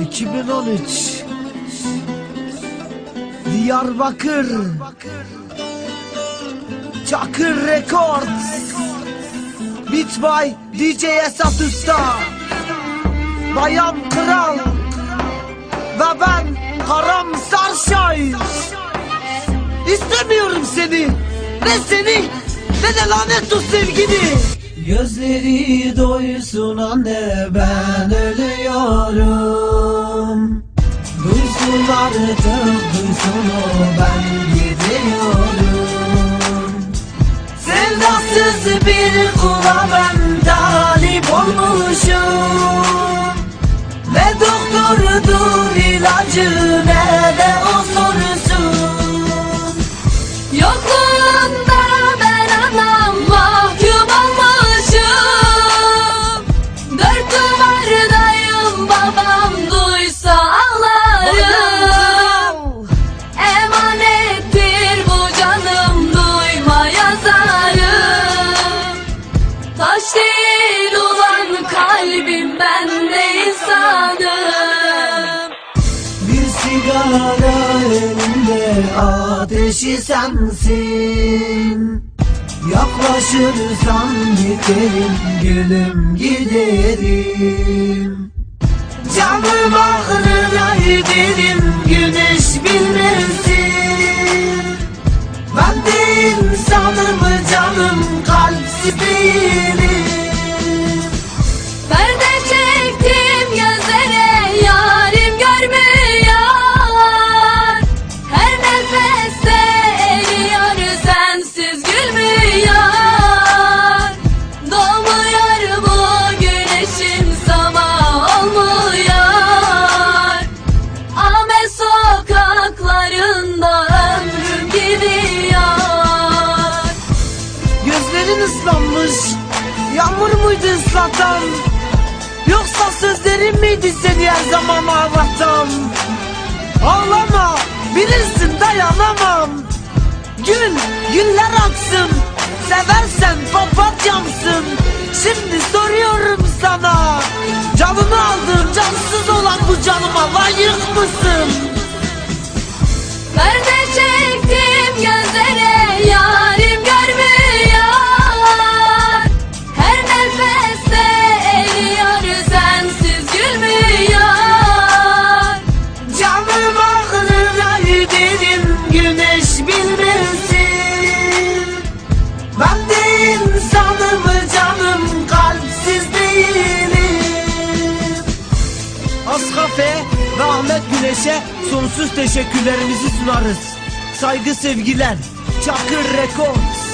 2013 Diyarbakır. Çakır Records Beat DJ Esat Usta. Bayan Kral. Ve ben Karam Sarşay. İstemiyorum seni. Ne seni ne de lanet o sevgini. Gözleri doysun anne ben ölüyorum Duysun o ben gidiyorum. Sevdasız bir kula ben talip olmuşum. Ne doktordur ilacı ne de o sorsun Yokluğunda elinde ateşi sensin. Yaklaşırsan giderim gülüm giderim. Canım ağrına giderim güneş bilmesin Ben de insanım canım kalpsiz değilim ıslanmış Yağmur muydu ıslatan? Yoksa sözlerin miydi seni her zaman ağlatan? Ağlama bilirsin dayanamam. Gül güller aksın Seversen papatyamsın. Şimdi soruyorum sana Canını aldığım cansız olan bu canıma layık mısın? Güneş'e sonsuz teşekkürlerimizi sunarız. Saygı sevgiler. Çakır Records